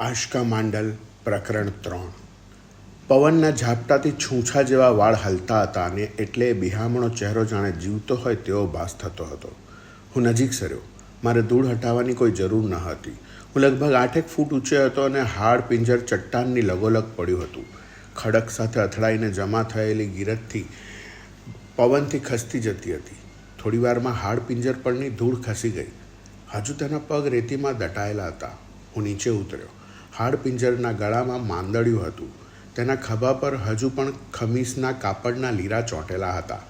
આશકા માંડલ, પ્રકરણ ત્રણ. પવનના ઝાપટાથી છૂંછા જેવા વાળ હલતા હતા અને એટલે બિહામણો ચહેરો જાણે જીવતો હોય તેવો ભાસ થતો હતો. હું નજીક સર્યો. મારે ધૂળ હટાવવાની કોઈ જરૂર ન હતી. હું લગભગ આઠેક ફૂટ ઊંચો હતો અને હાડ પિંજર ચટ્ટાનની લગોલગ પડ્યું હતું. ખડક સાથે અથડાઈને જમા થયેલી ગીરથથી પવનથી ખસતી જતી હતી. થોડી વારમાં હાડ પિંજર પરની ધૂળ ખસી ગઈ. હજુ તેના પગ રેતીમાં દટાયેલા હતા. હું નીચે ઉતર્યો. હાડ પિંજરના ગળામાં માંદડિયું હતું. તેના ખભા પર હજુ પણ ખમીસના કાપડના લીરા ચોંટેલા હતા.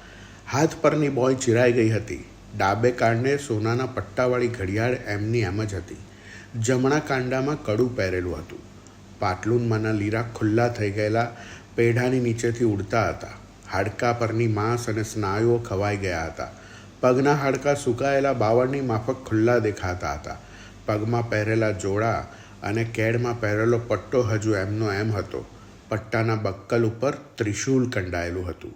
હાથ પરની બોય ચિરાઈ ગઈ હતી. ડાબે કાંડે સોનાના પટ્ટાવાળી ઘડિયાળ એમની એમ જ હતી. જમણા કાંડામાં કડું પહેરેલું હતું. પાટલુનમાંના લીરા ખુલ્લા થઈ ગયેલા પેઢાની નીચેથી ઉડતા હતા. હાડકા પરની માંસ અને સ્નાયુઓ ખવાઈ ગયા હતા. પગના હાડકા સુકાયેલા બાવળની માફક ખુલ્લા દેખાતા હતા. પગમાં પહેરેલા જોડા અને કેડમાં પહેરેલો પટ્ટો હજુ એમનો એમ હતો. પટ્ટાના બક્કલ ઉપર ત્રિશૂલ કંડાયેલું હતું.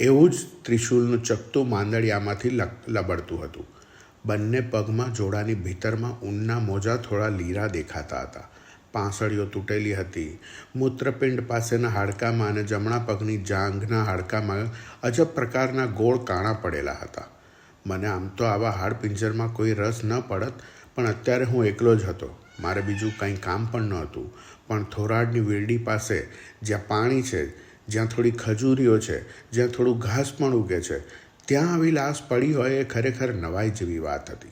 એવું જ ત્રિશૂલનું ચકતું માંદડિયામાંથી લક- લબડતું હતું. બંને પગમાં જોડાની ભીતરમાં ઊનના મોજા થોડા લીરા દેખાતા હતા. પાંસળીઓ તૂટેલી હતી. મૂત્રપિંડ પાસેના હાડકામાં અને જમણા પગની જાંઘના હાડકામાં અજબ પ્રકારના ગોળ કાણા પડેલા હતા. મને આમ તો આવા હાડપિંજરમાં કોઈ રસ ન પડત, પણ અત્યારે હું એકલો જ હતો. મારે બીજું કંઈ કામ પણ નહોતું. પણ થોરાડની વેરડી પાસે જ્યાં પાણી છે, જ્યાં થોડી ખજૂરીઓ છે, જ્યાં થોડું ઘાસ પણ ઉગે છે, ત્યાં આવી લાશ પડી હોય એ ખરેખર નવાઈ જેવી વાત હતી.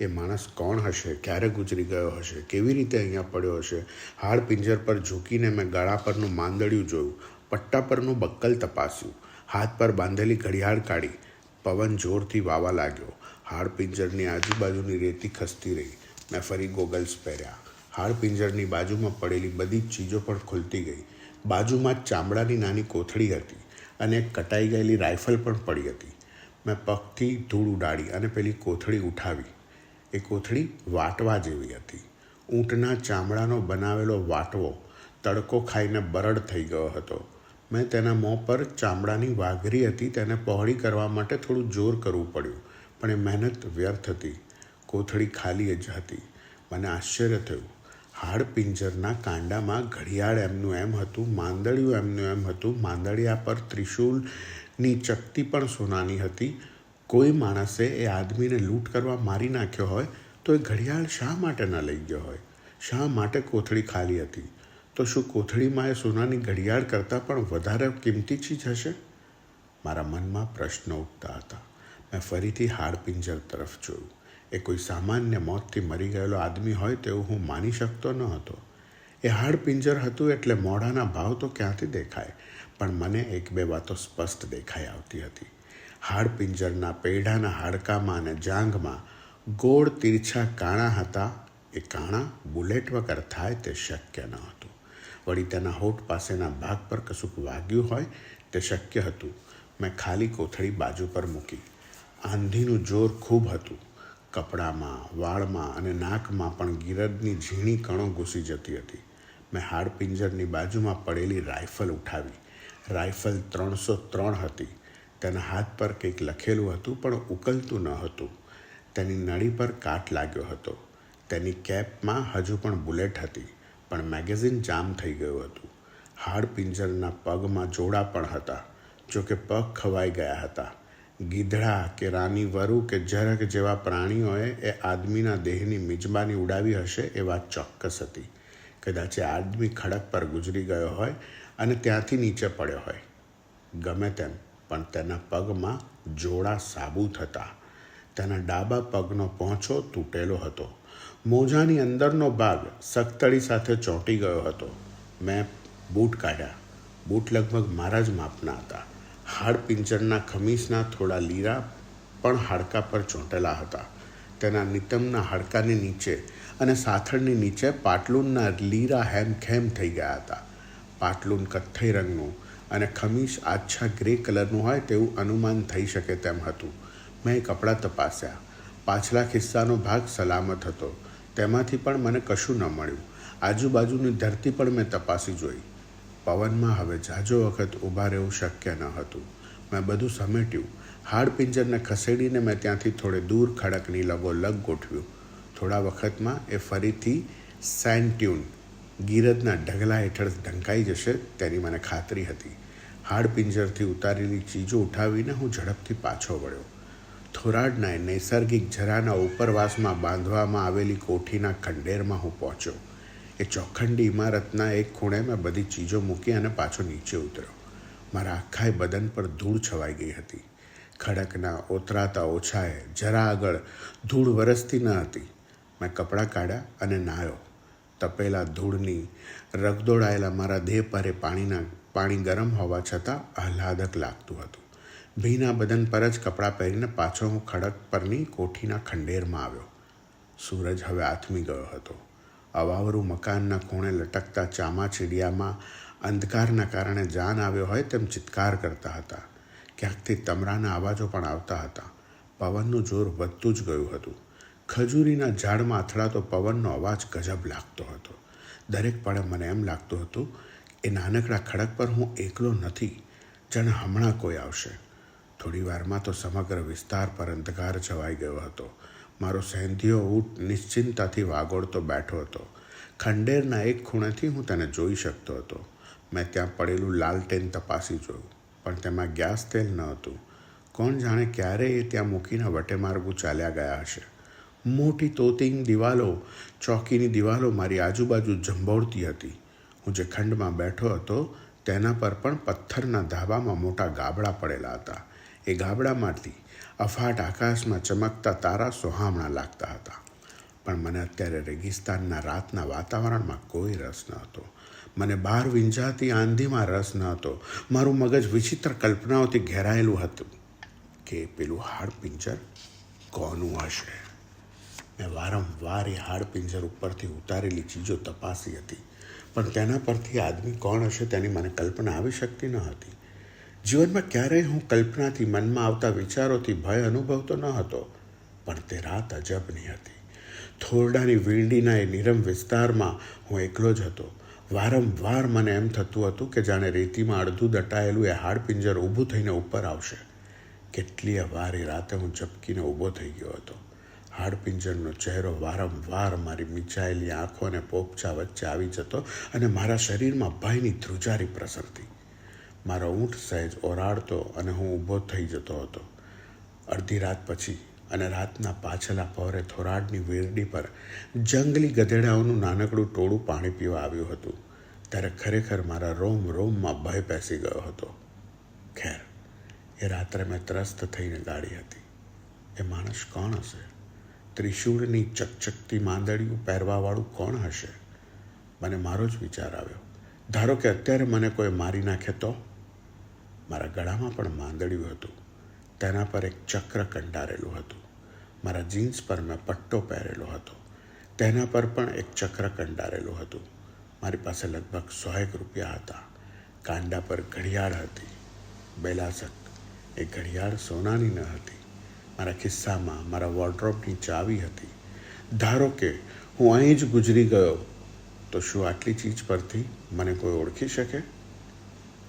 એ માણસ કોણ હશે? ક્યારે ગુજરી ગયો હશે? કેવી રીતે અહીંયા પડ્યો હશે? હાડ પિંજર પર ઝૂકીને મેં ગળા પરનું માંદડિયું જોયું. પટ્ટા પરનું બક્કલ તપાસ્યું. હાથ પર બાંધેલી ઘડિયાળ કાઢી. પવન જોરથી વાવા લાગ્યો. હાડ પિંજરની આજુબાજુની રેતી ખસતી રહી. મેં ફરી ગોગલ્સ પહેર્યા. હાડપિંજરની બાજુમાં પડેલી બધી જ ચીજો પણ ખુલતી ગઈ. બાજુમાં ચામડાની નાની કોથળી હતી અને કટાઈ ગયેલી રાઇફલ પણ પડી હતી. મેં પગથી ધૂળ ઉડાડી અને પેલી કોથળી ઉઠાવી. એ કોથળી વાટવા જેવી હતી. ઊંટના ચામડાનો બનાવેલો વાટવો તડકો ખાઈને બરડ થઈ ગયો હતો. મેં તેના મોં પર ચામડાની વાઘરી હતી તેને પહોળી કરવા માટે થોડું જોર કરવું પડ્યું, પણ એ મહેનત વ્યર્થ હતી. કોથળી ખાલી જ હતી. મને આશ્ચર્ય થયું. હાડ પિંજરના કાંડામાં ઘડિયાળ એમનું એમ હતું માંદડિયું એમનું એમ હતું માંદડિયા પર ત્રિશૂલની ચકતી પણ સોનાની હતી. કોઈ માણસે એ આદમીને લૂંટ કરવા મારી નાખ્યો હોય તો એ ઘડિયાળ શા માટે ન લઈ ગયો હોય? શા માટે કોથળી ખાલી હતી? તો શું કોથળીમાં એ સોનાની ઘડિયાળ કરતાં પણ વધારે કિંમતી ચીજ હશે? મારા મનમાં પ્રશ્નો ઉઠતા હતા. મેં ફરીથી હાડપિંજર તરફ જોયું. એ કોઈ સામાન્ય મોતથી મરી ગયેલો આદમી હોય તેવું હું માની શકતો ન હતો. એ હાડપિંજર હતું એટલે મોઢાના ભાવ તો ક્યાંથી દેખાય? પણ મને એક બે વાતો સ્પષ્ટ દેખાઈ આવતી હતી. હાડપિંજરના પેઢાના હાડકામાં અને જાંઘમાં ગોળ તીરછા કાણા હતા. એ કાણા બુલેટ વગર થાય તે શક્ય ન હતું. વળી તેના હોઠ પાસેના ભાગ પર કશુંક વાગ્યું હોય તે શક્ય હતું. મેં ખાલી કોથળી બાજુ પર મૂકી. આંધીનું જોર ખૂબ હતું. કપડામાં, વાળમાં અને નાકમાં પણ ગિરદની ઝીણી કણો ઘૂસી જતી હતી. મેં હાડપિંજરની બાજુમાં પડેલી રાઇફલ ઉઠાવી. રાઇફલ ત્રણસો ત્રણ હતી. તેના હાથ પર કંઈક લખેલું હતું, પણ ઉકલતું ન હતું. તેની નળી પર કાટ લાગ્યો હતો. તેની કેપમાં હજુ પણ બુલેટ હતી, પણ મેગેઝિન જામ થઈ ગયું હતું. હાડપિંજરના પગમાં જોડા પણ હતા જો કે પગ ખવાઈ ગયા હતા. ગીધડા કે રાની વરુ કે જરક જેવા પ્રાણીઓએ એ આદમીના દેહની મિજબાની ઉડાવી હશે એ વાત ચોક્કસ હતી. કદાચ એ આદમી ખડક પર ગુજરી ગયો હોય અને ત્યાંથી નીચે પડ્યો હોય. ગમે તેમ, પણ તેના પગમાં જોડા સાબુત હતા. તેના ડાબા પગનો પહોંચો તૂટેલો હતો. મોજાની અંદરનો ભાગ સખતળી સાથે ચોંટી ગયો હતો. મેં બૂટ કાઢ્યા. બૂટ લગભગ મારા જ માપના હતા. હાડ પિંજરના ખમીસના થોડા લીરા પણ હાડકા પર ચોંટેલા હતા. તેના નિતમના હાડકાની નીચે અને સાથળની નીચે પાટલુનના લીરા હેમખેમ થઈ ગયા હતા. પાટલુન કથ્થઈ રંગનું અને ખમીસ આછા ગ્રે કલરનું હોય તેવું અનુમાન થઈ શકે તેમ હતું. મેં કપડાં તપાસ્યા. પાછલા ખિસ્સાનો ભાગ સલામત હતો. તેમાંથી પણ મને કશું ન મળ્યું. આજુબાજુની ધરતી પણ મેં તપાસી જોઈ. પવનમાં હવે જાજો વખત ઊભા રહેવું શક્ય ન હતું. મેં બધું સમેટ્યું. હાડ પિંજરને ખસેડીને મેં ત્યાંથી થોડે દૂર ખડકની લગોલગ ગોઠવ્યું. થોડા વખતમાં એ ફરીથી સેન્ટ્યુન ગીરદના ઢગલા હેઠળ ઢંકાઈ જશે તેની મને ખાતરી હતી. હાડપિંજરથી ઉતારેલી ચીજો ઉઠાવીને હું ઝડપથી પાછો વળ્યો. થોરાડના નૈસર્ગિક જરાના ઉપરવાસમાં બાંધવામાં આવેલી કોઠીના ખંડેરમાં હું પહોંચ્યો. એ ચોખંડી ઇમારતના એક ખૂણે મેં બધી ચીજો મૂકી અને પાછો નીચે ઉતર્યો. મારા આખાય બદન પર ધૂળ છવાઈ ગઈ હતી. ખડકના ઓતરાતા ઓછાએ જરા આગળ ધૂળ વરસતી ન હતી. મેં કપડાં કાઢ્યા અને નાહ્યો તપેલા ધૂળની રગદોડાયેલા મારા દેહ પરે પાણીના, પાણી ગરમ હોવા છતાં આહલાદક લાગતું હતું. ભીના બદન પર જ કપડાં પહેરીને પાછો હું ખડક પરની કોઠીના ખંડેરમાં આવ્યો. સૂરજ હવે આથમી ગયો હતો. અવાવરું મકાનના ખૂણે લટકતા ચામાચીડિયામાં અંધકારના કારણે જાન આવ્યો હોય તેમ ચિત્કાર કરતા હતા. ક્યાંકથી તમરાના અવાજો પણ આવતા હતા. પવનનું જોર વધતું જ ગયું હતું. ખજૂરીના ઝાડમાં અથડાતો પવનનો અવાજ ગજબ લાગતો હતો. દરેક પળે મને એમ લાગતું હતું એ નાનકડા ખડક પર હું એકલો નથી, જાણે હમણાં કોઈ આવશે. થોડી વારમાં તો સમગ્ર વિસ્તાર પર અંધકાર છવાઈ ગયો હતો. મારો સહેંધિયો ઊંટ નિશ્ચિંતાથી વાગોળતો બેઠો હતો. ખંડેરના એક ખૂણેથી હું તેને જોઈ શકતો હતો. મેં ત્યાં પડેલું લાલટેન તપાસી જોયું, પણ તેમાં ગેસ તેલ ન હતું. કોણ જાણે ક્યારે એ ત્યાં મૂકીને વટેમાર્ગો ચાલ્યા ગયા હશે. મોટી તોતિંગ દિવાલો, ચોકીની દિવાલો મારી આજુબાજુ ઝંભોળતી હતી. હું જે ખંડમાં બેઠો હતો, તેના પર પણ પથ્થરના ધાબામાં મોટા ગાબડા પડેલા હતા. એ ગાબડામાંથી અફાટ આકાશમાં ચમકતા તારા સોહામણા લાગતા હતા. પણ મને અત્યારે રેગિસ્તાનના રાતના વાતાવરણમાં કોઈ રસ ન હતો મને બહાર વિંજાતી આંધીમાં રસ ન હતો મારું મગજ વિચિત્ર કલ્પનાઓથી ઘેરાયેલું હતું કે પેલું હાડપિંજર કોનું હશે? મેં વારંવાર એ હાડપિંજર ઉપરથી ઉતારેલી ચીજો તપાસી હતી. પણ તેના પરથી આદમી કોણ હશે તેની મને કલ્પના આવી શકતી ન હતી. જીવનમાં ક્યારેય હું કલ્પનાથી મનમાં આવતા વિચારોથી ભય અનુભવતો ન હતો, પણ તે રાત અજબની હતી. થોરડાની વીંડીના એ નિરમ વિસ્તારમાં હું એકલો જ હતો. વારંવાર મને એમ થતું હતું કે જાણે રેતીમાં અડધું દટાયેલું એ હાડપિંજર ઊભું થઈને ઉપર આવશે. કેટલીય વાર એ રાતે હું ચપકીને ઊભો થઈ ગયો હતો. હાડપિંજરનો ચહેરો વારંવાર મારી મીચાયેલી આંખો અને પોપચા વચ્ચે આવી જતો અને મારા શરીરમાં ભયની ધ્રુજારી પ્રસરતી. મારો ઊંટ સહેજ ઓરાડતો અને હું ઊભો થઈ જતો હતો. અડધી રાત પછી અને રાતના પાછલા પહોરે થોરાડની વેરડી પર જંગલી ગધેડાઓનું નાનકડું ટોળું પાણી પીવા આવ્યું હતું, ત્યારે ખરેખર મારા રોમ રોમમાં ભય પેસી ગયો હતો. ખેર, એ રાત્રે મેં ત્રસ્ત થઈને ગાળી હતી. એ માણસ કોણ હશે? ત્રિશૂળની ચકચકતી માંદડીયું પહેરવાવાળું કોણ હશે? મને મારો જ વિચાર આવ્યો. ધારો કે અત્યારે મને કોઈ મારી નાખે તો? મારા ગળામાં પણ માંદડિયું હતું. તેના પર એક ચક્ર કંડારેલું હતું. મારા જીન્સ પર મેં પટ્ટો પહેરેલો હતો. તેના પર પણ એક ચક્ર કંડારેલું હતું. મારી પાસે લગભગ સોએક રૂપિયા હતા. કાંડા પર ઘડિયાળ હતી. બેલાસક, એ ઘડિયાળ સોનાની ન હતી. મારા ખિસ્સામાં મારા વોર્ડ્રોબની ચાવી હતી. ધારો કે હું અહીં જ ગુજરી ગયો, તો શું આટલી ચીજ પરથી મને કોઈ ઓળખી શકે?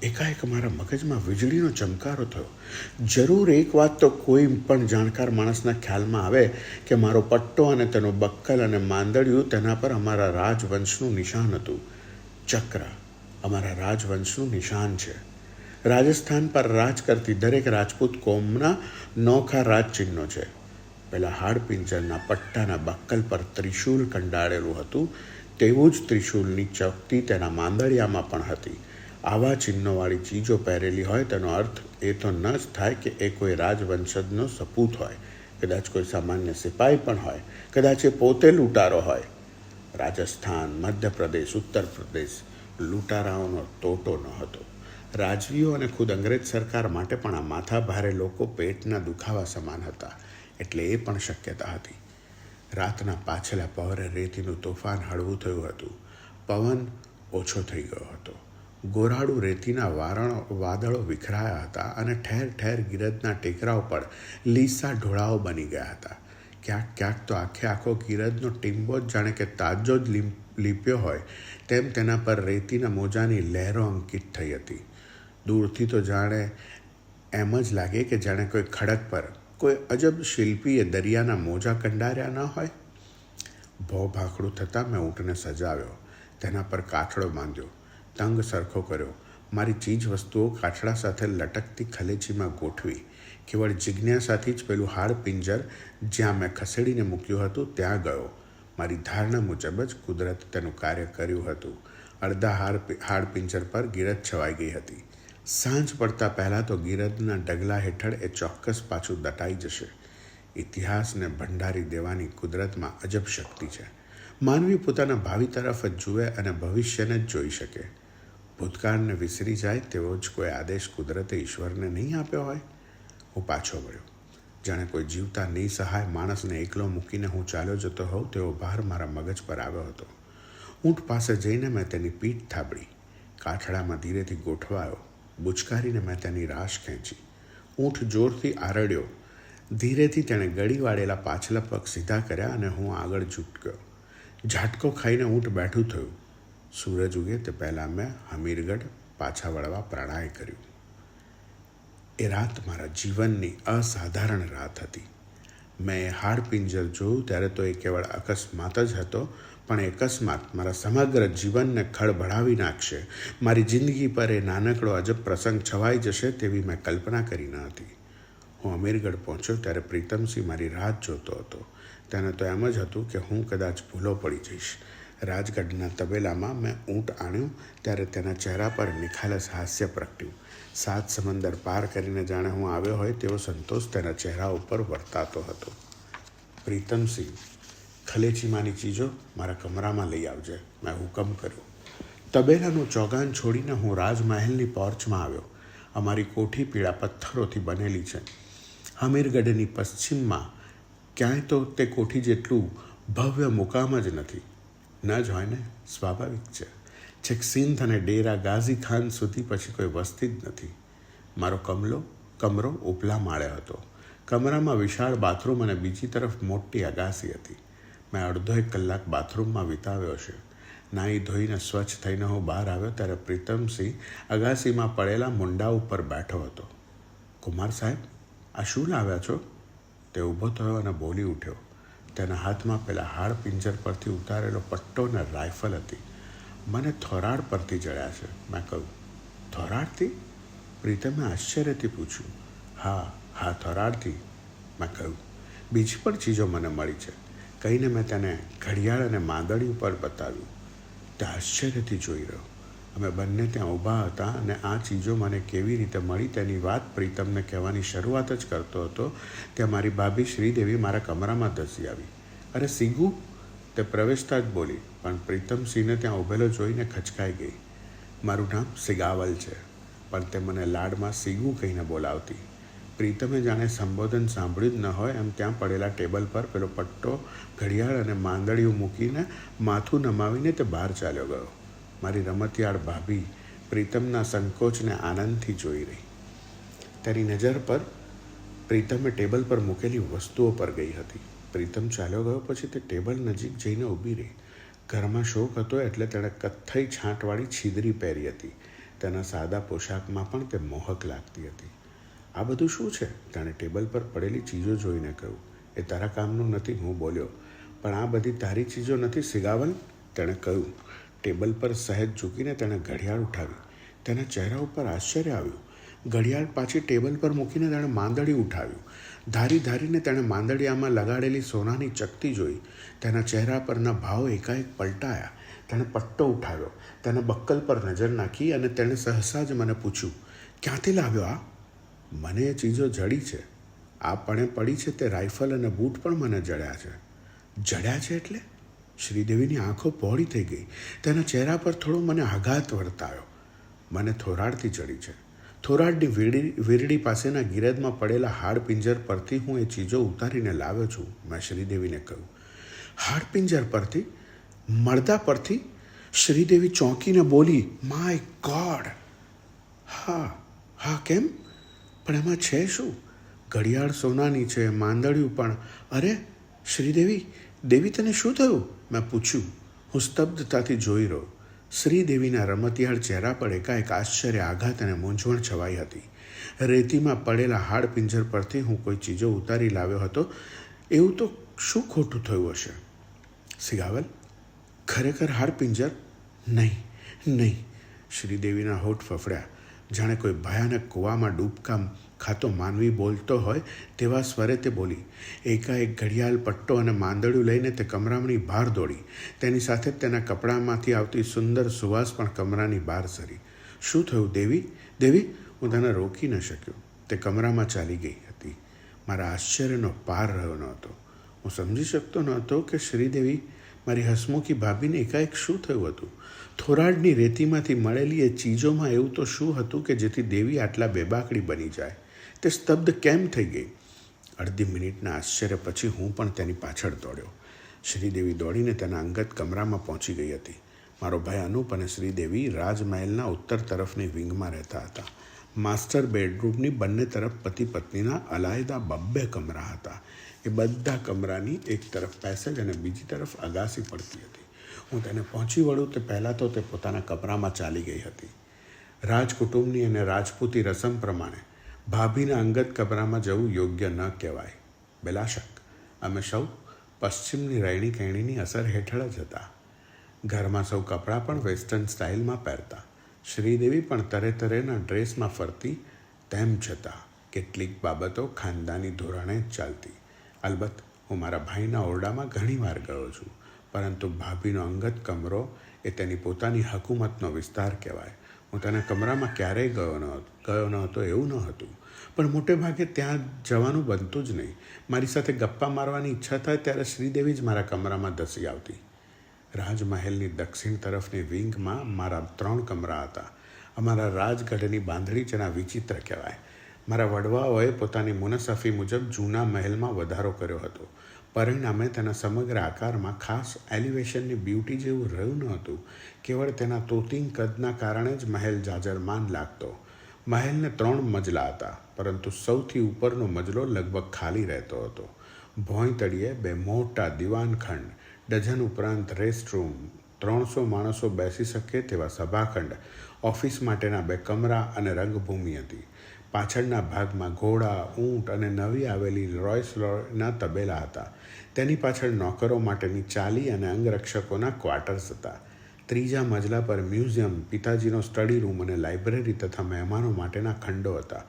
એકાએક મારા મગજમાં વીજળીનો ચમકારો થયો. જરૂર એક વાત તો કોઈ પણ જાણકાર માણસના ખ્યાલમાં આવે કે મારો પટ્ટો અને તેનો બક્કલ અને માંદડિયું તેના પર અમારા રાજવંશનું નિશાન હતું. ચક્ર. અમારા રાજવંશનું નિશાન છે. રાજસ્થાન પર રાજ કરતી દરેક રાજપૂત કોમના નોખા રાજચિહ્નો છે. પહેલાં હાડપિંજરના પટ્ટાના બક્કલ પર ત્રિશૂલ કંડાળેલું હતું. તેવું જ ત્રિશૂલની ચકતી તેના માંદડિયામાં પણ હતી. આવા ચિહ્નોવાળી ચીજો પહેરેલી હોય તેનો અર્થ એ તો ન જ થાય કે એ કોઈ રાજવંશજનો સપૂત હોય, કદાચ કોઈ સામાન્ય સિપાહી પણ હોય, કદાચ એ પોતે લૂંટારો હોય. રાજસ્થાન, મધ્યપ્રદેશ ઉત્તર પ્રદેશ લૂંટારાઓનો તોટો ન હતો. રાજવીઓ અને ખુદ અંગ્રેજ સરકાર માટે પણ આ માથા ભારે લોકો પેટના દુખાવા સમાન હતા, એટલે એ પણ શક્યતા હતી. રાતના પાછલા પહોરે રેતીનું તોફાન હળવું થયું હતું. પવન ઓછો થઈ ગયો હતો. ગોરાડું રેતીના વારણો, વાદળો વિખરાયા હતા અને ઠેર ઠેર ગિરજના ટેકરાઓ પર લીસા ઢોળાઓ બની ગયા હતા. ક્યાંક ક્યાંક તો આખે આખો ગિરજનો ટીમ્બો જ જાણે કે તાજો જ લીપ્યો હોય, તેમ તેના પર રેતીના મોજાની લહેરો અંકિત થઈ હતી. દૂરથી તો જાણે એમ જ લાગે કે જાણે કોઈ ખડક પર કોઈ અજબ શિલ્પીએ દરિયાના મોજા કંડાર્યા ન હોય. ભો ભાખડું થતાં મેં ઊંટને સજાવ્યો, તેના પર કાથડો બાંધ્યો. તંગ સરખો કર્યો. મારી ચીજ વસ્તુઓ કાઠડા સાથે લટકતી ખલેચીમાં ગોઠવી. કેવળ જિજ્ઞાસાથી જ પેલું હાડ પિંજર જ્યાં મેં ખસેડીને મૂક્યું હતું ત્યાં ગયો. મારી ધારણા મુજબ જ કુદરત તેનું કાર્ય કર્યું હતું. અડધા હાર હાડ પિંજર પર ગીરજ છવાઈ ગઈ હતી. સાંજ પડતા પહેલાં તો ગીરદના ડગલા હેઠળ એ ચોક્કસ પાછું દટાઈ જશે. ઇતિહાસને ભંડારી દેવાની કુદરતમાં અજબ શક્તિ છે. માનવી પોતાના ભાવિ તરફ જ જુએ અને ભવિષ્યને જ જોઈ શકે. ભૂતકાળને વિસરી જાય તેવો જ કોઈ આદેશ કુદરતે ઈશ્વરને નહીં આપ્યો હોય? હું પાછો વળ્યો. જાણે કોઈ જીવતા નિસહાય માણસને એકલો મૂકીને હું ચાલ્યો જતો હોઉં તેવો ભાર મારા મગજ પર આવ્યો હતો. ઊંટ પાસે જઈને મેં તેની પીઠ થાબડી, કાઠડામાં ધીરેથી ગોઠવાયો, બુચકારીને મેં તેની રાશ ખેંચી. ઊંટ જોરથી આરડ્યો. ધીરેથી તેણે ગળી વાળેલા પાછલા પગ સીધા કર્યા અને હું આગળ ઝૂટક્યો ઝાટકો ખાઈને ઊંટ બેઠું થયું. સૂરજ ઉગે તે પહેલાં મેં હમીરગઢ પાછા વળવા પ્રણાય કર્યું. એ રાત મારા જીવનની અસાધારણ રાત હતી. મેં હાડપિંજર જોયું ત્યારે તો એ કેવળ અકસ્માત જ હતો, પણ એ અકસ્માત મારા સમગ્ર જીવનને ખળભળાવી નાખશે. મારી જિંદગી પર એ નાનકડો અજબ પ્રસંગ છવાઈ જશે તેવી મેં કલ્પના કરી ન હતી. હું અમીરગઢ પહોંચ્યો ત્યારે પ્રીતમસિંહ મારી રાહ જોતો હતો. તેને તો એમ જ હતું કે હું કદાચ ભૂલો પડી જઈશ. રાજગઢના તબેલામાં મેં ઊંટ આણ્યું ત્યારે તેના ચહેરા પર નિખાલસ હાસ્ય પ્રગટ્યું. સાત સમંદર પાર કરીને જાણે હું આવ્યો હોય તેવો સંતોષ તેના ચહેરા ઉપર વર્તાતો હતો. પ્રીતમસિંહ, ખલેચીમાંની ચીજો મારા કમરામાં લઈ આવજે, મેં હુકમ કર્યો. તબેલાનું ચોગાન છોડીને હું રાજમહેલની પોર્ચમાં આવ્યો. અમારી કોઠી પીળા પથ્થરોથી બનેલી છે. હમીરગઢની પશ્ચિમમાં ક્યાંય તો તે કોઠી જેટલું ભવ્ય મુકામ જ નથી. ન જ હોય ને સ્વાભાવિક છે. છેક સિંધ અને ડેરા ગાઝી ખાન સુધી પછી કોઈ વસ્તી જ નથી. મારો કમલો, કમરો ઉપલા માળે હતો. કમરામાં વિશાળ બાથરૂમ અને બીજી તરફ મોટી અગાસી હતી. મેં અડધો એક કલાક બાથરૂમમાં વિતાવ્યો છે. નાહી ધોઈને સ્વચ્છ થઈને હું બહાર આવ્યો ત્યારે પ્રીતમસિંહ અગાસીમાં પડેલા મુંડા ઉપર બેઠો હતો. કુમાર સાહેબ, આ શું લાવ્યા છો? તે ઊભો થયો અને બોલી ઉઠ્યો. તેના હાથમાં પેલા હાડ પિંજર પરથી ઉતારેલો પટ્ટો ને રાઇફલ હતી. મને થોરાડ પરથી જડ્યા છે. મેં કહ્યું, થોરાડથી? પ્રીતમે આશ્ચર્યથી પૂછ્યું, હા હા, થોરાડથી. મેં કહ્યું, બીજી પણ ચીજો મને મળી છે. કહીને મેં તેને ઘડિયાળ અને માંદડી ઉપર બતાવ્યું. તે આશ્ચર્યથી જોઈ રહ્યો. અમે બંને ત્યાં ઊભા હતા અને આ ચીજો મને કેવી રીતે મળી તેની વાત પ્રીતમને કહેવાની શરૂઆત જ કરતો હતો ત્યાં મારી ભાભી શ્રીદેવી મારા કમરામાં ધસી આવી. અરે સીગુ, તે પ્રવેશતા જ બોલી, પણ પ્રીતમસિંહને ત્યાં ઊભેલો જોઈને ખચકાઈ ગઈ. મારું નામ સિગાવલ છે, પણ તે મને લાડમાં સીગુ કહીને બોલાવતી. પ્રીતમે જાણે સંબોધન સાંભળ્યું જ ન હોય એમ ત્યાં પડેલા ટેબલ પર પેલો પટ્ટો, ઘડિયાળ અને માંદડીયું મૂકીને માથું નમાવીને તે બહાર ચાલ્યો ગયો. મારી રમતિયાળ ભાભી પ્રીતમના સંકોચને આનંદથી જોઈ રહી. તેની નજર પર પ્રીતમે ટેબલ પર મૂકેલી વસ્તુઓ પર ગઈ હતી. પ્રીતમ ચાલ્યો ગયો પછી તે ટેબલ નજીક જઈને ઊભી રહી. ઘરમાં શોખ હતો એટલે તેણે કથ્થઈ છાંટવાળી છીદરી પહેરી હતી. તેના સાદા પોશાકમાં પણ તે મોહક લાગતી હતી. આ બધું શું છે? તેણે ટેબલ પર પડેલી ચીજો જોઈને કહ્યું. એ તારા કામનું નથી, હું બોલ્યો. પણ આ બધી તારી ચીજો નથી, સિગાવલ? તેણે કહ્યું. ટેબલ પર સહેજ ઝૂકીને તેણે ઘડિયાળ ઉઠાવી. તેના ચહેરા ઉપર આશ્ચર્ય આવ્યું. ઘડિયાળ પાછી ટેબલ પર મૂકીને તેણે માંદડી ઉઠાવ્યું ધારી ધારીને તેણે માંદડિયામાં લગાડેલી સોનાની ચકતી જોઈ. તેના ચહેરા પરના ભાવ એકાએક પલટાયા. તેણે પટ્ટો ઉઠાવ્યો. તેના બક્કલ પર નજર નાખી અને તેણે સહસા જ મને પૂછ્યું, ક્યાંથી લાવ્યો આ? મને એ ચીજો જડી છે. આ પણે પડી છે તે રાઇફલ અને બૂટ પણ મને જડ્યા છે. જડ્યા છે એટલે? શ્રીદેવીની આંખો પહોળી થઈ ગઈ. તેના ચહેરા પર થોડો મને આઘાત વર્તાયો. મને થોરાડથી ચડી છે. થોરાડની વીરડી વીરડી પાસેના ગિરજમાં પડેલા હાડપિંજર પરથી હું એ ચીજો ઉતારીને લાવ્યો છું, મેં શ્રીદેવીને કહ્યું. હાડપિંજર પરથી? મળદા પરથી? શ્રીદેવી ચોંકીને બોલી, માય ગોડ! હા હા, કેમ? પણ એમાં છે શું? ઘડિયાળ સોનાની છે, માંદડિયું પણ. અરે, શ્રીદેવી દેવી તને શું થયું? મેં પૂછ્યું. હું સ્તબ્ધતાથી જોઈ રહ્યો. શ્રીદેવીના રમતિયાળ ચહેરા પર એકાએક આશ્ચર્ય, આઘાત અને મૂંઝવણ છવાઈ હતી. રેતીમાં પડેલા હાડ પિંજર પરથી હું કોઈ ચીજો ઉતારી લાવ્યો હતો. એવું તો શું ખોટું થયું હશે? સિગાવલ ખરેખર હાડ પિંજર? નહીં નહીં. શ્રીદેવીના હોઠ ફફડ્યા. જાણે કોઈ ભયાનક કૂવામાં ડૂબકામ ખાતો માનવી બોલતો હોય તેવા સ્વરે તે બોલી. એકાએક ઘડિયાળ, પટ્ટો અને માંદડું લઈને તે કમરામણી બહાર દોડી. તેની સાથે તેના કપડામાંથી આવતી સુંદર સુવાસ પણ કમરાની બહાર સરી. શું થયું, દેવી? દેવી, હું તને રોકી ન શક્યો. તે કમરામાં ચાલી ગઈ હતી. મારા આશ્ચર્યનો પાર રહ્યો ન હતો. હું સમજી શકતો ન હતો કે, શ્રીદેવી, મારી હસમુખી ભાભીને એકાએક શું થયું હતું? થોરાડની રેતીમાંથી મળેલી એ ચીજોમાં એવું તો શું હતું કે જેથી દેવી આટલા બેબાકડી બની જાય? તે સ્તબ્ધ કેમ થઈ ગઈ? અડધી મિનિટના આશ્ચર્ય પછી હું પણ તેની પાછળ દોડ્યો. શ્રીદેવી દોડીને તેના અંગત કમરામાં પહોંચી ગઈ હતી. મારો ભાઈ અનુપ અને શ્રીદેવી રાજમહેલના ઉત્તર તરફની વિંગમાં રહેતા હતા. માસ્ટર બેડરૂમની બંને તરફ પતિ પત્નીના અલાયદા બબ્બે કમરા હતા. એ બધા કમરાની એક તરફ પેસેજ અને બીજી તરફ અગાસી પડતી હતી. હું તેને પહોંચી વળું તે પહેલાં તો તે પોતાના કમરામાં ચાલી ગઈ હતી. રાજકુટુંબની અને રાજપૂતી રસમ પ્રમાણે ભાભીના અંગત કમરામાં જવું યોગ્ય ન કહેવાય. બેલાશક. અમે સૌ પશ્ચિમની રહેણી કહેણીની અસર હેઠળ જ હતા. ઘરમાં સૌ કપડાં પણ વેસ્ટર્ન સ્ટાઇલમાં પહેરતા. શ્રીદેવી પણ તરે તરેના ડ્રેસમાં ફરતી તેમ છતાં કેટલીક બાબતો ખાનદાની ધોરણે જ ચાલતી. અલબત્ત, હું મારા ભાઈના ઓરડામાં ઘણીવાર ગયો છું, પરંતુ ભાભીનો અંગત કમરો એ તેની પોતાની હકુમતનો વિસ્તાર કહેવાય. હું તેના કમરામાં ક્યારેય ગયો ન ગયો ન હતો, એવું ન હતું. પણ મોટે ભાગે ત્યાં જવાનું બનતું જ નહીં. મારી સાથે ગપ્પા મારવાની ઈચ્છા થાય ત્યારે શ્રીદેવી જ મારા કમરામાં ધસી આવતી. રાજમહેલની દક્ષિણ તરફની વિંગમાં મારા ત્રણ કમરા હતા. અમારા રાજગઢની બાંધણી જેના વિચિત્ર કહેવાય. મારા વડવાઓએ પોતાની મુનસફી મુજબ જૂના મહેલમાં વધારો કર્યો હતો. પરિણામે તેના સમગ્ર આકારમાં ખાસ એલિવેશનની બ્યુટી જેવું રહ્યું ન હતું. કેવળ તેના તોતિંગ કદના કારણે જ મહેલ જાજરમાન લાગતો. મહેલને ત્રણ મજલા હતા, પરંતુ સૌથી ઉપરનો મજલો લગભગ ખાલી રહેતો હતો. ભોંય તળિયે બે મોટા દિવાનખંડ, ડઝન ઉપરાંત રેસ્ટરૂમ ત્રણસો માણસો બેસી શકે તેવા સભાખંડ, ઓફિસ માટેના બે કમરા અને રંગભૂમિ હતી. પાછળના ભાગમાં ઘોડા, ઊંટ અને નવી આવેલી રોયસ રોયના તબેલા હતા. તેની પાછળ નોકરો માટેની ચાલી અને અંગરક્ષકોના ક્વાર્ટર્સ હતા. ત્રીજા મજલા પર મ્યુઝિયમ, પિતાજીનો સ્ટડી રૂમ અને લાઇબ્રેરી તથા મહેમાનો માટેના ખંડો હતા.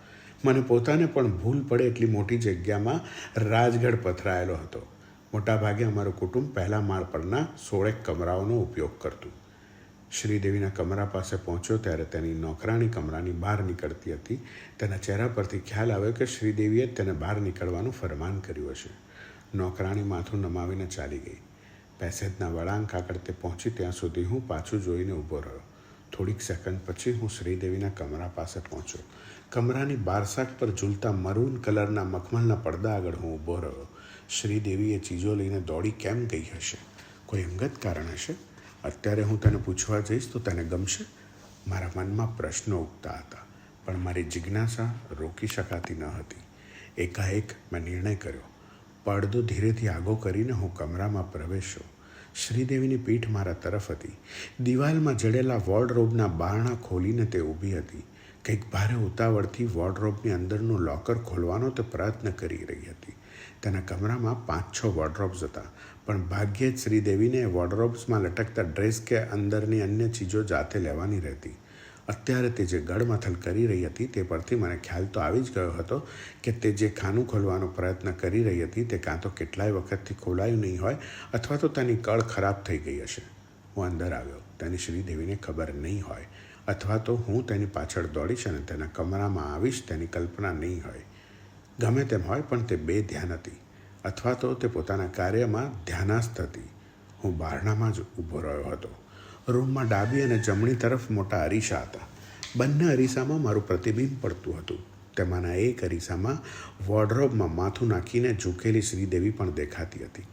મને પોતાને પણ ભૂલ પડે એટલી મોટી જગ્યામાં રાજગઢ પથરાયેલો હતો. મોટાભાગે અમારું કુટુંબ પહેલા માળ પરના સોળેક કમરાઓનો ઉપયોગ કરતું. શ્રીદેવીના કમરા પાસે પહોંચ્યો ત્યારે તેની નોકરાણી કમરાની બહાર નીકળતી હતી. તેના ચહેરા પરથી ખ્યાલ આવ્યો કે શ્રીદેવીએ તેને બહાર નીકળવાનું ફરમાન કર્યું હશે. નોકરાણી માથું નમાવીને ચાલી ગઈ. પેસેજના વળાંક આગળ તે પહોંચી ત્યાં સુધી હું પાછું જોઈને ઊભો રહ્યો. થોડીક સેકન્ડ પછી હું શ્રીદેવીના કમરા પાસે પહોંચ્યો. કમરાની બારસાટ પર ઝૂલતા મરૂન કલરના મખમલના પડદા આગળ હું ઊભો રહ્યો. શ્રીદેવીએ ચીજો લઈને દોડી કેમ ગઈ હશે? કોઈ અંગત કારણ હશે? અત્યારે હું તને પૂછવા જઈશ તો તેને ગમશે? મારા મનમાં પ્રશ્નો ઉગતા હતા, પણ મારી જિજ્ઞાસા રોકી શકાતી ન હતી. એકાએક મેં નિર્ણય કર્યો. પડદો ધીરેથી આગો કરીને હું કમરામાં પ્રવેશ્યો. શ્રીદેવીની પીઠ મારા તરફ હતી. દિવાલમાં જડેલા વોર્ડરોબના બારણા ખોલીને તે ઊભી હતી. કંઈક ભારે ઉતાવળથી વોર્ડરોબની અંદરનું લોકર ખોલવાનો તે પ્રયત્ન કરી રહી હતી. તેના કમરામાં પાંચ છ વોર્ડરોબ્સ હતા, પણ ભાગ્યે જ શ્રીદેવીને વોર્ડરોબ્સમાં લટકતા ડ્રેસ કે અંદરની અન્ય ચીજો જાતે લેવાની રહેતી. અત્યારે તે જે ગળમથલ કરી રહી હતી તે પરથી મને ખ્યાલ તો આવી જ ગયો હતો કે તે જે ખાનું ખોલવાનો પ્રયત્ન કરી રહી હતી તે કાં તો કેટલાય વખતથી ખોલાયું નહીં હોય અથવા તો તેની કળ ખરાબ થઈ ગઈ હશે. હું અંદર આવ્યો. તેની શ્રીદેવીને ખબર નહીં હોય અથવા તો હું તેની પાછળ દોડીશ અને તેના કમરામાં આવીશ, તેની કલ્પના નહીં હોય. ગમે તેમ હોય પણ તે બે ધ્યાન હતી અથવા તો તે પોતાના કાર્યમાં ધ્યાનાસ્થ હતી. હું બારણામાં જ ઊભો રહ્યો હતો. રૂમમાં ડાબી અને જમણી તરફ મોટા અરીસા હતા. બંને અરીસામાં મારું પ્રતિબિંબ પડતું હતું. તેમાંના એક અરીસામાં વોર્ડરોબમાં માથું નાખીને ઝૂકેલી શ્રીદેવી પણ દેખાતી હતી.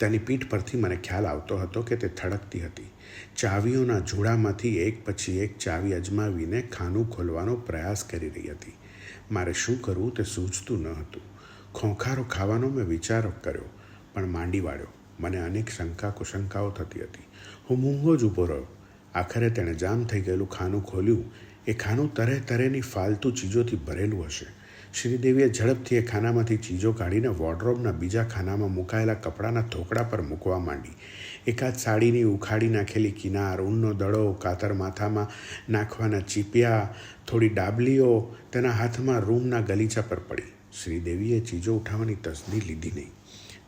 તેની પીઠ પરથી મને ખ્યાલ આવતો હતો કે તે થડકતી હતી. ચાવીઓના ઝૂડામાંથી એક પછી એક ચાવી અજમાવીને ખાનું ખોલવાનો પ્રયાસ કરી રહી હતી. મારે શું કરવું તે સૂઝતું ન હતું. ખોંખારો ખાવાનો મેં વિચાર કર્યો, પણ માંડી વાળ્યો. મને અનેક શંકા કુશંકાઓ થતી હતી. હું મૂંગો જ ઊભો રહ્યો. આખરે તેણે જામ થઈ ગયેલું ખાનું ખોલ્યું. એ ખાનું તરે તરેની ફાલતુ ચીજોથી ભરેલું હશે. શ્રીદેવીએ ઝડપથી એ ખાનામાંથી ચીજો કાઢીને વોર્ડરોબના બીજા ખાનામાં મુકાયેલા કપડાના ધોકડા પર મૂકવા માંડી. એકાદ સાડીની ઉખાડી નાખેલી કિનાર, ઊનનો દડો, કાતર માથામાં નાખવાના ચીપિયા, થોડી ડાબલીઓ તેના હાથમાં રૂમના ગલીચા પર પડી. શ્રીદેવીએ ચીજો ઉઠાવવાની તસદી લીધી નહીં.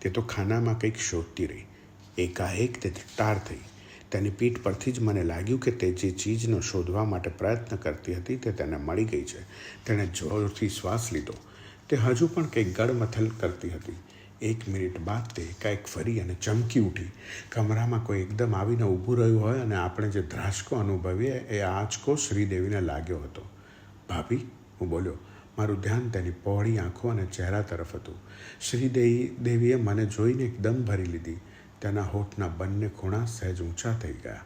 તે તો ખાનામાં કંઈક શોધતી રહી. એકાએક તે ટાર થઈ. તેની પીઠ પરથી જ મને લાગ્યું કે તે જે ચીજનો શોધવા માટે પ્રયત્ન કરતી હતી તે તેને મળી ગઈ છે. તેણે જોરથી શ્વાસ લીધો. તે હજુ પણ કંઈક ગળમથલ કરતી હતી. એક મિનિટ બાદ તે એકાએક ફરી અને ચમકી ઉઠી. કમરામાં કોઈ એકદમ આવીને ઊભું રહ્યું હોય અને આપણે જે ધ્રાસકો અનુભવીએ એ આંચકો શ્રીદેવીને લાગ્યો હતો. ભાભી, હું બોલ્યો, મારું ધ્યાન તેની પહોળી આંખો અને ચહેરા તરફ હતું. શ્રીદેવી દેવીએ મને જોઈને એકદમ ભરી લીધી. તેના હોઠના બંને ખૂણા સહેજ ઊંચા થઈ ગયા.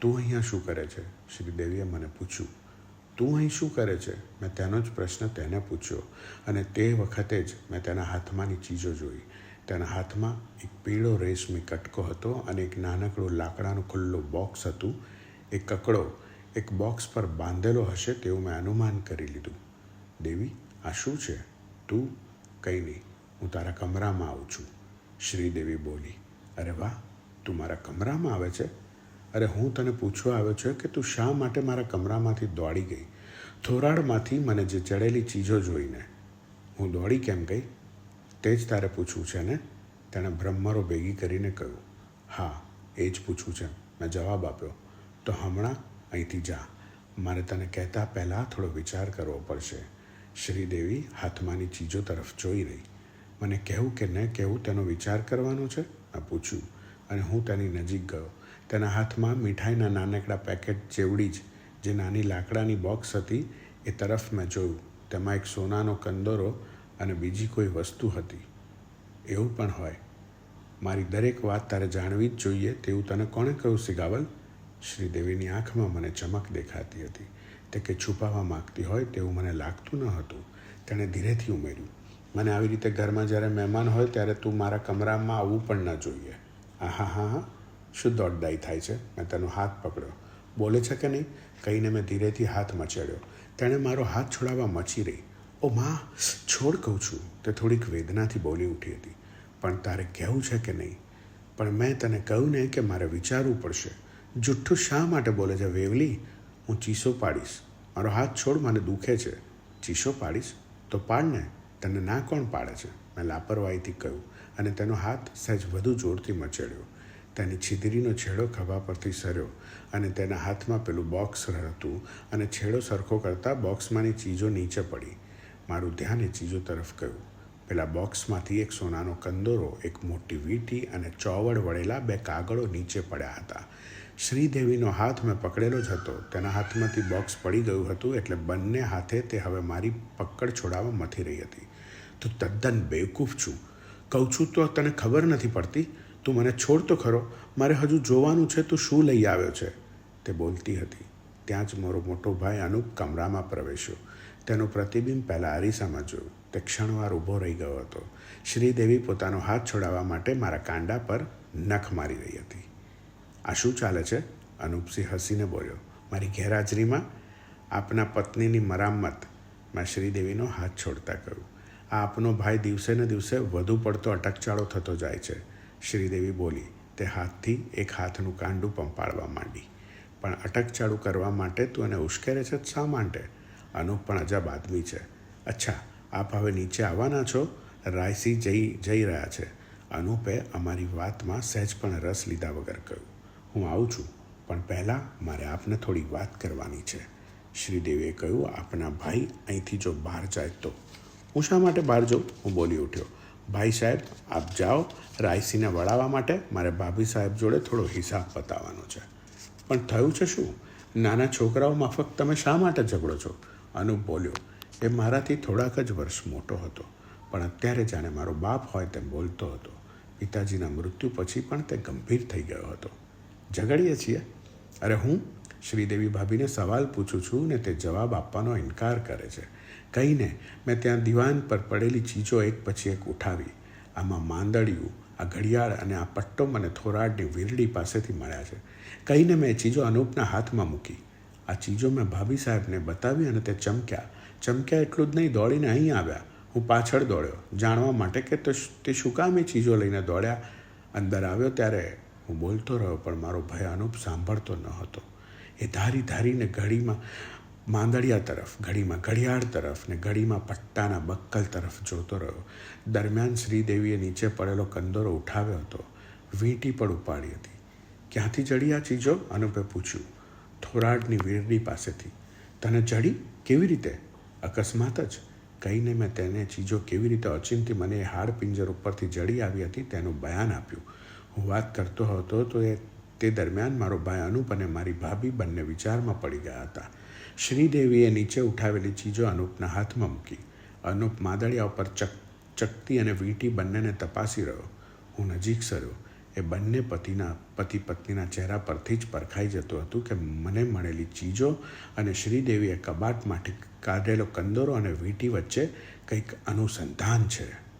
તું અહીંયા શું કરે છે? શ્રીદેવીએ મને પૂછ્યું. તું અહીં શું કરે છે? મેં તેનો જ પ્રશ્ન તેને પૂછ્યો અને તે વખતે જ મેં તેના હાથમાંની ચીજો જોઈ. તેના હાથમાં એક પીળો રેશમી કટકો હતો અને એક નાનકડું લાકડાનું ખુલ્લું બોક્સ હતું. એ કકડો, એક બોક્સ પર બાંધેલો હશે તેવું મેં અનુમાન કરી લીધું. દેવી, આ શું છે? તું? કંઈ નહીં, હું તારા કમરામાં આવું છું. શ્રીદેવી બોલી. અરે વાહ, તું મારા કમરામાં આવે છે? અરે હું તને પૂછવા આવ્યો છું કે તું શા માટે મારા કમરામાંથી દોડી ગઈ? થોરાડમાંથી મને જે ચડેલી ચીજો જોઈને. હું દોડી કેમ ગઈ? તે જ તારે પૂછવું છે ને? તેણે બ્રહ્મરો ભેગી કરીને કહ્યું. હા, એ જ પૂછવું છે. મેં જવાબ આપ્યો. તો હમણાં અહીંથી જા. મારે તને કહેતા પહેલાં થોડો વિચાર કરવો પડશે. શ્રીદેવી હાથમાંની ચીજો તરફ જોઈ રહી. મને કહેવું કે ન કહેવું તેનો વિચાર કરવાનો છે? મેં પૂછ્યું અને હું તેની નજીક ગયો. તેના હાથમાં મીઠાઈના નાનકડા પેકેટ જેવડી જ, જે નાની લાકડાની બોક્સ હતી, એ તરફ મેં જોયું. તેમાં એક સોનાનો કંદોરો અને બીજી કોઈ વસ્તુ હતી. એવું પણ હોય. મારી દરેક વાત તારે જાણવી જ જોઈએ તેવું તને કોણે કહ્યું, સિગાવલ? શ્રીદેવીની આંખમાં મને ચમક દેખાતી હતી. તે કે છુપાવવા માગતી હોય તેવું મને લાગતું ન હતું. તેણે ધીરેથી ઉમેર્યું. મને આવી રીતે ઘરમાં જ્યારે મહેમાન હોય ત્યારે તું મારા કમરામાં આવવું પણ ન જોઈએ. હા હા હા. હા શું દોડદાઈ થાય છે? મેં તેનો હાથ પકડ્યો. બોલે છે કે નહીં? કહીને મેં ધીરેથી હાથ મચેડ્યો. તેણે મારો હાથ છોડાવવા મચી રહી. ઓ માં, છોડ કહું છું. તે થોડીક વેદનાથી બોલી ઉઠી હતી. પણ તારે કહેવું છે કે નહીં? પણ મેં તને કહ્યું ને કે મારે વિચારવું પડશે. જુઠ્ઠું શા માટે બોલે છે, વેવલી? હું ચીસો પાડીશ. મારો હાથ છોડ, મને દુખે છે. ચીસો પાડીશ? તો પાડને તને ના કોણ પાડે છે? મેં લાપરવાહીથી કહ્યું અને તેનો હાથ સહેજ વધુ જોરથી મચેડ્યો. તેની છીદરીનો છેડો ખભા પરથી સર્યો અને તેના હાથમાં પેલું બોક્સ હતું અને છેડો સરખો કરતાં બોક્સમાંની ચીજો નીચે પડી. મારું ધ્યાન એ ચીજો તરફ ગયું. પેલા બોક્સમાંથી એક સોનાનો કંદોરો, એક મોટી વીંટી અને ચોવડ વળેલા બે કાગળો નીચે પડ્યા હતા. શ્રીદેવીનો હાથ મેં પકડેલો જ હતો. તેના હાથમાંથી બોક્સ પડી ગયું હતું એટલે બંને હાથે તે હવે મારી પકડ છોડાવવા મથી રહી હતી. તું તદ્દન બેવકૂફ છું. કહું છું, તો તને ખબર નથી પડતી? તું મને છોડ તો ખરો, મારે હજુ જોવાનું છે, તું શું લઈ આવ્યો છે? તે બોલતી હતી. ત્યાં જ મારો મોટો ભાઈ અનુપ કમરામાં પ્રવેશ્યો. તેનું પ્રતિબિંબ પહેલાં આરીસામાં જોયું. તે ક્ષણવાર ઊભો રહી ગયો હતો. શ્રીદેવી પોતાનો હાથ છોડાવવા માટે મારા કાંડા પર નખ મારી રહી હતી. આ શું ચાલે છે? અનુપસિંહ હસીને બોલ્યો. મારી ગેરહાજરીમાં આપના પત્નીની મરામત. મેં શ્રીદેવીનો હાથ છોડતા કહ્યું. આપનો ભાઈ દિવસે ને દિવસે વધુ પડતો અટકચાળો થતો જાય છે. શ્રીદેવી બોલી, તે હાથથી એક હાથનું કાંડું પંપાળવા માંડી. પણ અટકચાળું કરવા માટે તું એને ઉશ્કેરે છે શા માટે? અનુપ પણ અજબ આદમી છે. અચ્છા, આપ હવે નીચે આવવાના છો? રાયસી જઈ જઈ રહ્યા છે. અનુપે અમારી વાતમાં સહેજ પણ રસ લીધા વગર કહ્યું, હું આવું છું, પણ પહેલાં મારે આપને થોડી વાત કરવાની છે. શ્રીદેવીએ કહ્યું, આપના ભાઈ અહીંથી જો બહાર જાય તો હું શા માટે બહાર જાઉં? હું બોલી ઉઠ્યો. ભાઈ સાહેબ, આપ જાઓ. રાયસીને વળાવવા માટે મારે ભાભી સાહેબ જોડે થોડો હિસાબ બતાવવાનો છે. પણ થયું છે શું? નાના છોકરાઓ માફક તમે શા માટે ઝઘડો છો? અનુપ બોલ્યો. એ મારાથી થોડાક જ વર્ષ મોટો હતો, પણ અત્યારે જાણે મારો બાપ હોય તેમ બોલતો હતો. પિતાજીના મૃત્યુ પછી પણ તે ગંભીર થઈ ગયો હતો. ઝઘડીએ છીએ? અરે હું? શ્રીદેવી ભાભીને સવાલ પૂછું છું ને તે જવાબ આપવાનો ઇનકાર કરે છે. કહીને મેં ત્યાં દિવાન પર પડેલી ચીજો એક પછી એક ઉઠાવી. આમાં માંદડિયું આ ઘડિયાળ અને આ પટ્ટો મને થોરાડની વીરડી પાસેથી મળ્યા છે. કહીને મેં ચીજો અનુપના હાથમાં મૂકી. આ ચીજો મેં ભાભી સાહેબને બતાવી અને તે ચમક્યા. ચમક્યા એટલું જ નહીં, દોડીને અહીં આવ્યા. હું પાછળ દોડ્યો. જાણવા માટે કે તો તે શું કામ એ ચીજો લઈને દોડ્યા? અંદર આવ્યો ત્યારે હું બોલતો રહ્યો, પણ મારો ભય અનુપ સાંભળતો ન હતો. એ ધારી ધારીને ઘડીમાં માંદડિયા તરફ, ઘડીમાં ઘડિયાળ તરફ ને ઘડીમાં પટ્ટાના બક્કલ તરફ જોતો રહ્યો. દરમિયાન શ્રીદેવીએ નીચે પડેલો કંદોરો ઉઠાવ્યો હતો. વીંટી પણ ઉપાડી હતી. ક્યાંથી ચડી આ ચીજો? અનુપે પૂછ્યું. થોરાડની વીરડી પાસેથી. તને ચડી કેવી રીતે? અકસ્માત જ. કહીને મેં તેને ચીજો કેવી રીતે અચિંતી મને એ હાડ પિંજર ઉપરથી જડી આવી હતી તેનું બયાન આપ્યું. હું વાત કરતો હતો તો એ તે દરમિયાન મારો ભાઈ અનુપ અને મારી ભાભી બંને વિચારમાં પડી ગયા હતા. શ્રીદેવીએ નીચે ઉઠાવેલી ચીજો અનુપના હાથમાં મૂકી. અનુપ માદળિયા ઉપર ચક, ચકતી અને વીંટી બંનેને તપાસી રહ્યો. હું નજીક સર્યો. એ બંને પતિના, પતિ પત્નીના ચહેરા પરથી જ પરખાઈ જતું હતું કે મને મળેલી ચીજો અને શ્રીદેવીએ કબાટમાંથી કાઢેલો કંદોરો અને વીંટી વચ્ચે કંઈક અનુસંધાન છે.